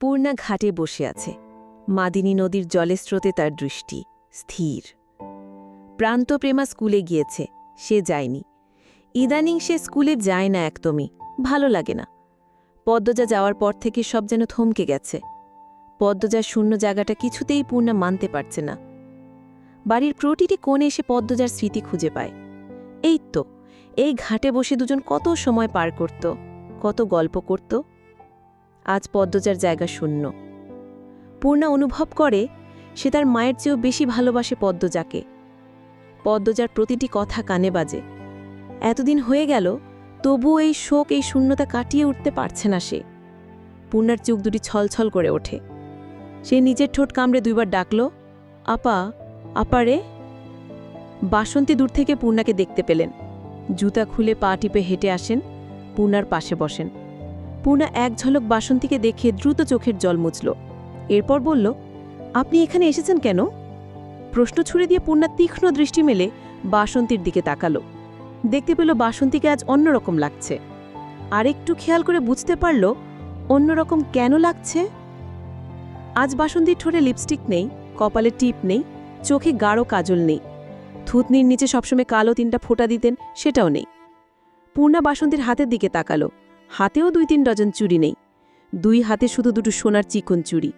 পূর্ণা ঘাটে বসে আছে। মাদিনী নদীর জলের স্রোতে তার দৃষ্টি স্থির। প্রান্তপ্রেমা স্কুলে গিয়েছে, সে যায়নি। ইদানিং সে স্কুলে যায় না একদমই, ভালো লাগে না। পদ্মজা যাওয়ার পর থেকে সব যেন থমকে গেছে। পদ্মজার শূন্য জায়গাটা কিছুতেই পূর্ণা মানতে পারছে না। বাড়ির প্রতিটি কোণে এসে পদ্মজার স্মৃতি খুঁজে পায়। এই তো, এই ঘাটে বসে দুজন কত সময় পার করত, কত গল্প করত আজ পদ্মজার জায়গা শূন্য। পূর্ণা অনুভব করে, সে তার মায়ের চেয়েও বেশি ভালোবাসে পদ্মজাকে। পদ্মজার প্রতিটি কথা কানে বাজে। এতদিন হয়ে গেল, তবুও এই শোক, এই শূন্যতা কাটিয়ে উঠতে পারছে না সে। পূর্ণার চোখ দুটি ছলছল করে ওঠে। সে নিজের ঠোঁট কামড়ে দুইবার ডাকল, আপা আপারে বাসন্তী দূর থেকে পূর্ণাকে দেখতে পেলেন। জুতা খুলে পা টিপে হেঁটে আসেন, পূর্ণার পাশে বসেন। পূর্ণা এক ঝলক বাসন্তীকে দেখে দ্রুত চোখের জল মুছল। এরপর বলল, আপনি এখানে এসেছেন কেন? প্রশ্ন ছুড়ে দিয়ে পূর্ণা তীক্ষ্ণ দৃষ্টি মেলে বাসন্তীর দিকে তাকালো। দেখতে পেল বাসন্তীকে আজ অন্যরকম লাগছে। আর একটু খেয়াল করে বুঝতে পারল, অন্যরকম কেন লাগছে? আজ বাসন্তীর ঠোঁটে লিপস্টিক নেই, কপালে টিপ নেই, চোখে গাঢ় কাজল নেই। থুতনির নিচে সবসময় কালো তিনটা ফোঁটা দিতেন, সেটাও নেই। পূর্ণা বাসন্তীর হাতের দিকে তাকালো। হাতেও দুই তিন ডজন চুড়ি নেই। দুই হাতে শুধু দুটো সোনার চিকন চুরি।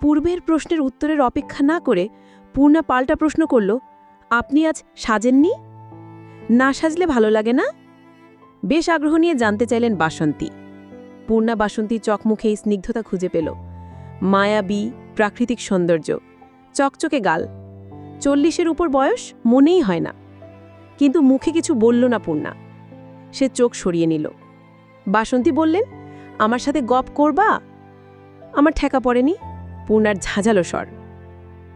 পূর্বের প্রশ্নের উত্তরের অপেক্ষা না করে পূর্ণা পাল্টা প্রশ্ন করল, আপনি আজ সাজেননি? না সাজলে ভালো লাগে না? বেশ আগ্রহ নিয়ে জানতে চাইলেন বাসন্তী। পূর্ণা বাসন্তী চকমুখে স্নিগ্ধতা খুঁজে পেল। মায়াবী, প্রাকৃতিক সৌন্দর্য, চকচকে গাল। চল্লিশের উপর বয়স মনেই হয় না। কিন্তু মুখে কিছু বলল না পূর্ণা। সে চোখ সরিয়ে নিল। বাসন্তী বললেন, আমার সাথে গপ করবা? আমার ঠেকা পড়েনি, পূর্ণার ঝাঁঝালো স্বর।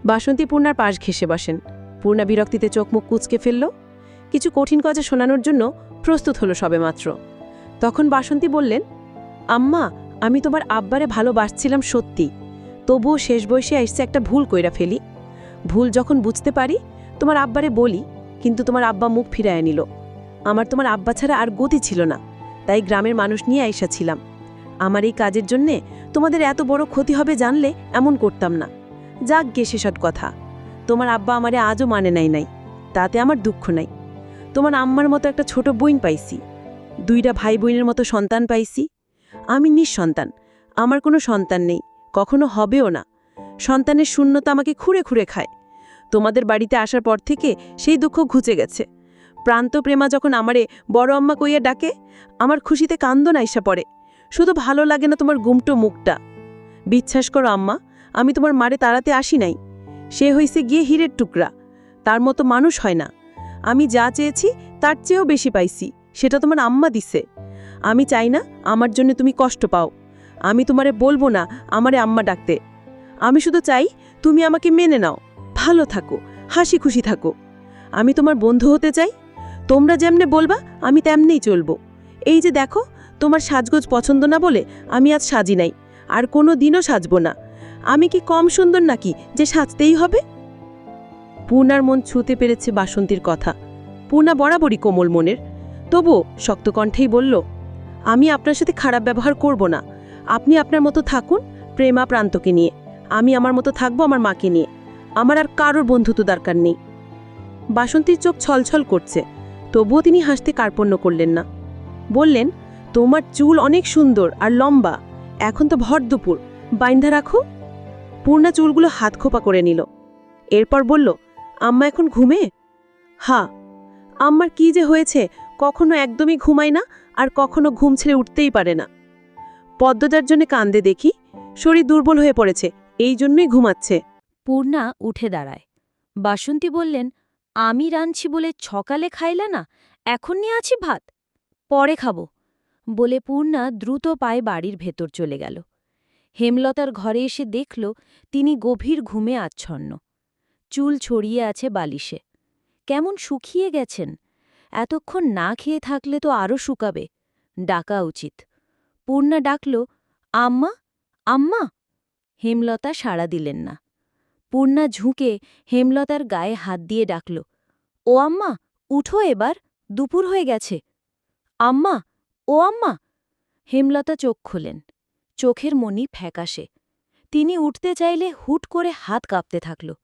বাসন্তী পূর্ণার পাশ ঘেসে বসেন। পূর্ণা বিরক্তিতে চোখ মুখ কুচকে ফেলল। কিছু কঠিন কথা শোনানোর জন্য প্রস্তুত হলো সবেমাত্র। তখন বাসন্তী বললেন, আম্মা, আমি তোমার আব্বারে ভালোবাসছিলাম সত্যি। তবুও শেষ বয়সে এসছে একটা ভুল কইরা ফেলি। ভুল যখন বুঝতে পারি, তোমার আব্বারে বলি, কিন্তু তোমার আব্বা মুখ ফিরায় নিল। আমার তোমার আব্বা ছাড়া আর গতি ছিল না। তাই গ্রামের মানুষ নিয়ে আইসা ছিলাম। আমার এই কাজের জন্যে তোমাদের এত বড় ক্ষতি হবে জানলে এমন করতাম না। যাক গে সেসব কথা। তোমার আব্বা আমারে আজও মানে নাই নাই। তাতে আমার দুঃখ নাই। তোমার আম্মার মতো একটা ছোট বইন পাইছি। দুইটা ভাই বোনের মতো সন্তান পাইছি। আমি নিঃসন্তান। আমার কোনো সন্তান নেই। কখনো হবেও না। সন্তানের শূন্যতা আমাকে খুঁড়ে খুঁড়ে খায়। তোমাদের বাড়িতে আসার পর থেকে সেই দুঃখ ঘুচে গেছে। প্রান্তপ্রেমা যখন আমারে বড় আম্মা কইয়া ডাকে, আমার খুশিতে কান্দন আইসা পড়ে। শুধু ভালো লাগে না তোমার গুমটো মুখটা। বিশ্বাস করো আম্মা, আমি তোমার মারে তাড়াতে আসি নাই। সে হইছে গিয়ে হীরের টুকরা। তার মতো মানুষ হয় না। আমি যা চেয়েছি, তার চেয়েও বেশি পাইছি। সেটা তোমার আম্মা দিছে। আমি চাই না আমার জন্য তুমি কষ্ট পাও। আমি তোমারে বলব না আমারে আম্মা ডাকতে। আমি শুধু চাই তুমি আমাকে মেনে নাও। ভালো থাকো, হাসি খুশি থাকো। আমি তোমার বন্ধু হতে চাই তোমরা যেমনে বলবা, আমি তেমনেই চলবো। এই যে দেখো, তোমার সাজগোজ পছন্দ না বলে আমি আজ সাজি নাই, আর কোনো দিনও সাজব না। আমি কি কম সুন্দর নাকি যে সাজতেই হবে? পূর্ণার মন ছুঁতে পেরেছে বাসন্তীর কথা। পূর্ণা বরাবরই কোমল মনের। তবু শক্ত কণ্ঠেই বলল, আমি আপনার সাথে খারাপ ব্যবহার করব না। আপনি আপনার মতো থাকুন প্রেমা প্রান্তকে নিয়ে। আমি আমার মতো থাকব আমার মাকে নিয়ে। আমার আর কারোর বন্ধুত্ব দরকার নেই। বাসন্তীর চোখ ছলছল করছে। তবুও তিনি হাসতে কার্পণ্য করলেন না। বললেন, তোমার চুল অনেক সুন্দর আর লম্বা। এখন তো ভর দুপুর। বাইন্ধা রাখো। পূর্ণা চুলগুলো হাত খোপা করে নিল। এরপর বলল, আম্মা এখন ঘুমে? হা আম্মার কি যে হয়েছে, কখনো একদমই ঘুমায় না আর কখনো ঘুম ছেড়ে উঠতেই পারে না। পদ্মজার জন্য কান্দে দেখি, শরীর দুর্বল হয়ে পড়েছে, এই জন্যই ঘুমাচ্ছে। পূর্ণা উঠে দাঁড়ায়। বাসন্তী বললেন আমি রাঁধছি বলে ছকালে খাইলা না এখন নিয়ে আছি ভাত, পরে খাব, বলে পূর্ণা দ্রুত পায়ে বাড়ির ভেতর চলে গেল। হেমলতার ঘরে এসে দেখল তিনি গভীর ঘুমে আচ্ছন্ন। চুল ছড়িয়ে আছে বালিশে। কেমন শুকিয়ে গেছেন, এতক্ষণ না খেয়ে থাকলে তো আরও শুকাবে, ডাকা উচিত। পূর্ণা ডাকল, আম্মা আম্মা, হেমলতা সাড়া দিলেন না। পূর্ণা ঝুঁকে হেমলতার গায়ে হাত দিয়ে ডাকল, ও আম্মা, উঠো এবার, দুপুর হয়ে গেছে। আম্মা, ও আম্মা! হেমলতা চোখ খোলেন, চোখের মনি ফ্যাকাশে। তিনি উঠতে চাইলে হুট করে হাত কাঁপতে থাকল।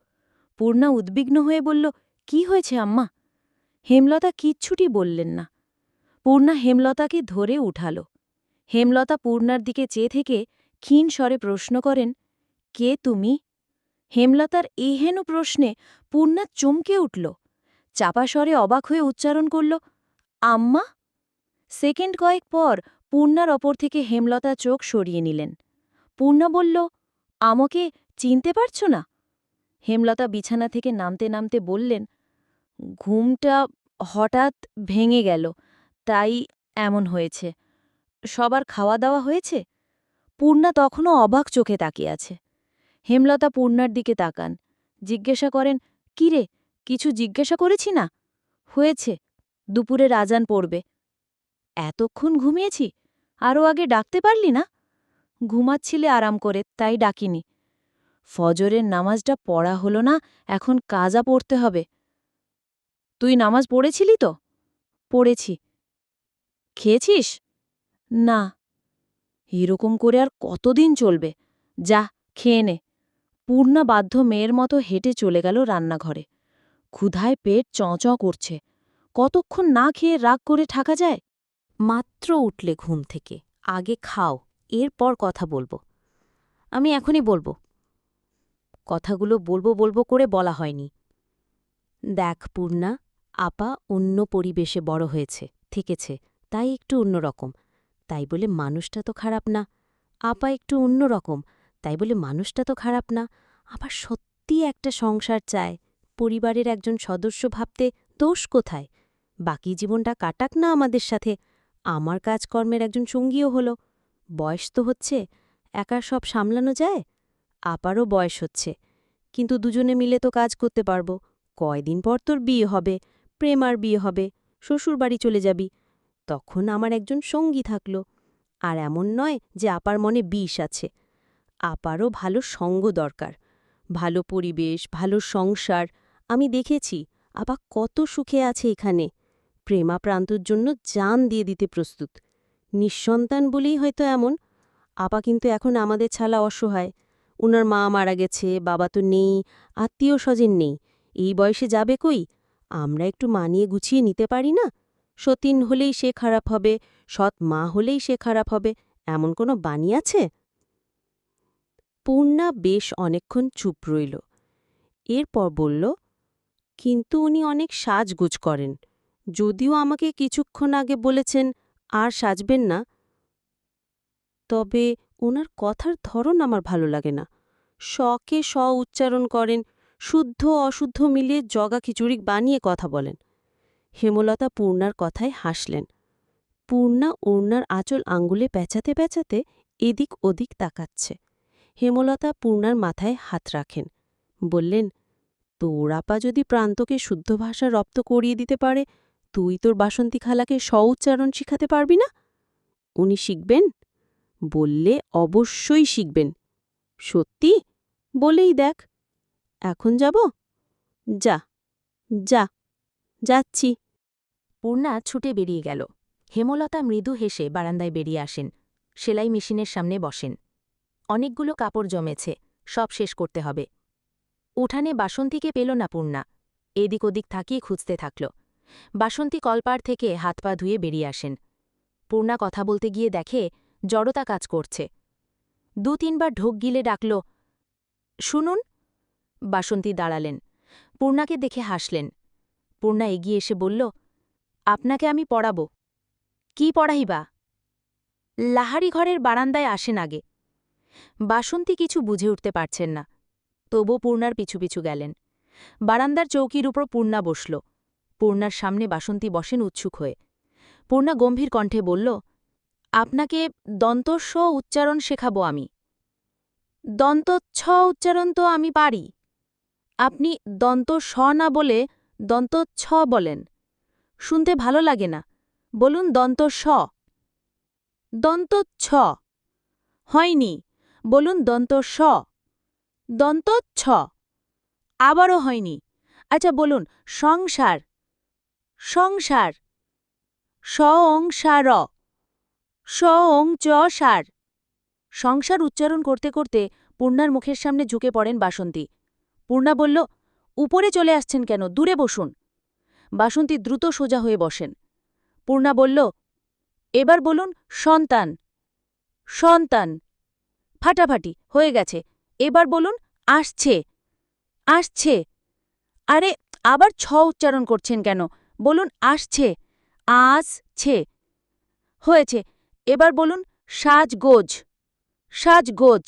পূর্ণা উদ্বিগ্ন হয়ে বলল, কি হয়েছে আম্মা? হেমলতা কিচ্ছুটি বললেন না। পূর্ণা হেমলতাকে ধরে উঠাল। হেমলতা পূর্ণার দিকে চেয়ে থেকে ক্ষীণ স্বরে প্রশ্ন করেন, কে তুমি? হেমলতার এহেন প্রশ্নে পূর্ণা চমকে উঠল। চাপা স্বরে অবাক হয়ে উচ্চারণ করল, আম্মা? সেকেন্ড কয়েক পর পূর্ণার ওপর থেকে হেমলতা চোখ সরিয়ে নিলেন। পূর্ণা বলল, আমাকে চিনতে পারছ না? হেমলতা বিছানা থেকে নামতে নামতে বললেন, ঘুমটা হঠাৎ ভেঙে গেল, তাই এমন হয়েছে। সবার খাওয়া দাওয়া হয়েছে? পূর্ণা তখনও অবাক চোখে তাকিয়ে আছে। হেমলতা পূর্ণার দিকে তাকান। জিজ্ঞাসা করেন, কিরে, কিছু জিজ্ঞাসা করেছি না? হয়েছে, দুপুরে রাজান পড়বে। এতক্ষণ ঘুমিয়েছি? আরও আগে ডাকতে পারলি না? ঘুমাচ্ছিলে আরাম করে, তাই ডাকিনি। ফজরের নামাজটা পড়া হলো না, এখন কাজা পড়তে হবে। তুই নামাজ পড়েছিলি তো? পড়েছি। খেয়েছিস? না। এরকম করে আর কতদিন চলবে? যা, খেয়ে নে। পূর্ণা বাধ্য মেয়ের মতো হেঁটে চলে গেল রান্নাঘরে। ক্ষুধায় পেট চঁচঁ করছে। কতক্ষণ না খেয়ে রাগ করে থাকা যায়? মাত্র উঠলে ঘুম থেকে। আগে খাও, এরপর কথা বলব। আমি এখনই বলব। কথাগুলো বলব বলব করে বলা হয়নি। দেখ পূর্ণা, আপা অন্য পরিবেশে বড় হয়েছে, থেকেছে, তাই একটু অন্যরকম। তাই বলে মানুষটা তো খারাপ না। আপা একটু অন্যরকম। তাই বলে মানুষটা তো খারাপ না, আবার সত্যি একটা সংসার চায়, পরিবারের একজন সদস্য ভাবতে দোষ কোথায়? বাকি জীবনটা কাটাক না আমাদের সাথে, আমার কাজকর্মের একজন সঙ্গীও হলো, বয়স তো হচ্ছে, একা সব সামলানো যায়? আপারও বয়স হচ্ছে, কিন্তু দুজনে মিলে তো কাজ করতে পারব, কয়দিন পর তোর বিয়ে হবে, প্রেম আর বিয়ে হবে, শ্বশুরবাড়ি চলে যাবি, তখন আমার একজন সঙ্গী থাকল, আর এমন নয় যে আপার মনে বিষ আছে। আপারও ভালো সঙ্গ দরকার। ভালো পরিবেশ, ভালো সংসার, আমি দেখেছি আপা কত সুখে আছে এখানে। প্রেমা প্রান্তর জন্য জান দিয়ে দিতে প্রস্তুত। নিঃসন্তান বলেই হয়তো এমন। আপা কিন্তু এখন আমাদের ছালা অসহায়। উনার মা মারা গেছে, বাবা তো নেই, আত্মীয় স্বজন নেই। এই বয়সে যাবে কই? আমরা একটু মানিয়ে গুছিয়ে নিতে পারি না? সতীন হলেই সে খারাপ হবে, সৎ মা হলেই সে খারাপ হবে, এমন কোনো বাণী আছে? পূর্ণা বেশ অনেকক্ষণ চুপ রইল। এরপর বলল, কিন্তু উনি অনেক সাজগুজ করেন। যদিও আমাকে কিছুক্ষণ আগে বলেছেন আর সাজবেন না। তবে ওনার কথার ধরন আমার ভালো লাগে না। শকে স উচ্চারণ করেন, শুদ্ধ অশুদ্ধ মিলিয়ে জগা খিচুড়ি বানিয়ে কথা বলেন। হেমলতা পূর্ণার কথায় হাসলেন। পূর্ণা ওড়নার আঁচল আঙ্গুলে পেঁচাতে পেঁচাতে এদিক ওদিক তাকাচ্ছে। হেমলতা পূর্ণার মাথায় হাত রাখেন। বললেন, তোর আপা যদি প্রান্তকে শুদ্ধ ভাষা রপ্ত করিয়ে দিতে পারে, তুই তোর বাসন্তী খালাকে স্ব উচ্চারণ শিখাতে পারবি না? উনি শিখবেন? বললে অবশ্যই শিখবেন। সত্যি? বলেই দেখ। এখন যাব? যা যা, যাচ্ছি। পূর্ণা ছুটে বেরিয়ে গেল। হেমলতা মৃদু হেসে বারান্দায় বেরিয়ে আসেন। সেলাই মেশিনের সামনে বসেন। অনেকগুলো কাপড় জমেছে, সব শেষ করতে হবে। উঠানে বাসন্তীকে পেল না পূর্ণা। এদিক ওদিক থাকিয়ে খুঁজতে থাকল। বাসন্তী কলপাড় থেকে হাত পা ধুয়ে বেরিয়ে আসেন। পূর্ণা কথা বলতে গিয়ে দেখে জড়তা কাজ করছে। দু তিনবার ঢোক গিলে ডাকল, শুনুন। বাসন্তী দাঁড়ালেন। পূর্ণাকে দেখে হাসলেন। পূর্ণা এগিয়ে এসে বলল, আপনাকে আমি পড়াব। কি পড়াইবা? লাহারি ঘরের বারান্দায় আসেন আগে। বাসন্তী কিছু বুঝে উঠতে পারছেন না। তবু পূর্ণার পিছু পিছু গেলেন। বারান্দার চৌকির উপর পূর্ণা বসল। পূর্ণার সামনে বাসন্তী বসেন উৎসুক হয়ে। পূর্ণা গম্ভীর কণ্ঠে বলল, আপনাকে দন্তস্ব উচ্চারণ শেখাব আমি। দন্তচ্ছ উচ্চারণ তো আমি পারি। আপনি দন্ত স না বলে দন্ত ছ বলেন। শুনতে ভালো লাগে না। বলুন দন্ত স দন্ত ছ হয়নি। বলুন দন্ত স। দন্ত ছ। আবারও হয়নি। আচ্ছা বলুন, সংসার। সংসার। স অং সার স অং চ সার সংসার উচ্চারণ করতে করতে পূর্ণার মুখের সামনে ঝুঁকে পড়েন বাসন্তী। পূর্ণা বলল, উপরে চলে আসছেন কেন? দূরে বসুন। বাসন্তী দ্রুত সোজা হয়ে বসেন। পূর্ণা বলল, এবার বলুন, সন্তান। সন্তান। ফাটাফাটি, হয়ে গেছে। এবার বলুন, আসছে। আসছে। আরে, আবার ছ উচ্চারণ করছেন কেন? বলুন, আসছে। আসছে। হয়েছে। এবার বলুন, সাজগোজ। সাজগোজ।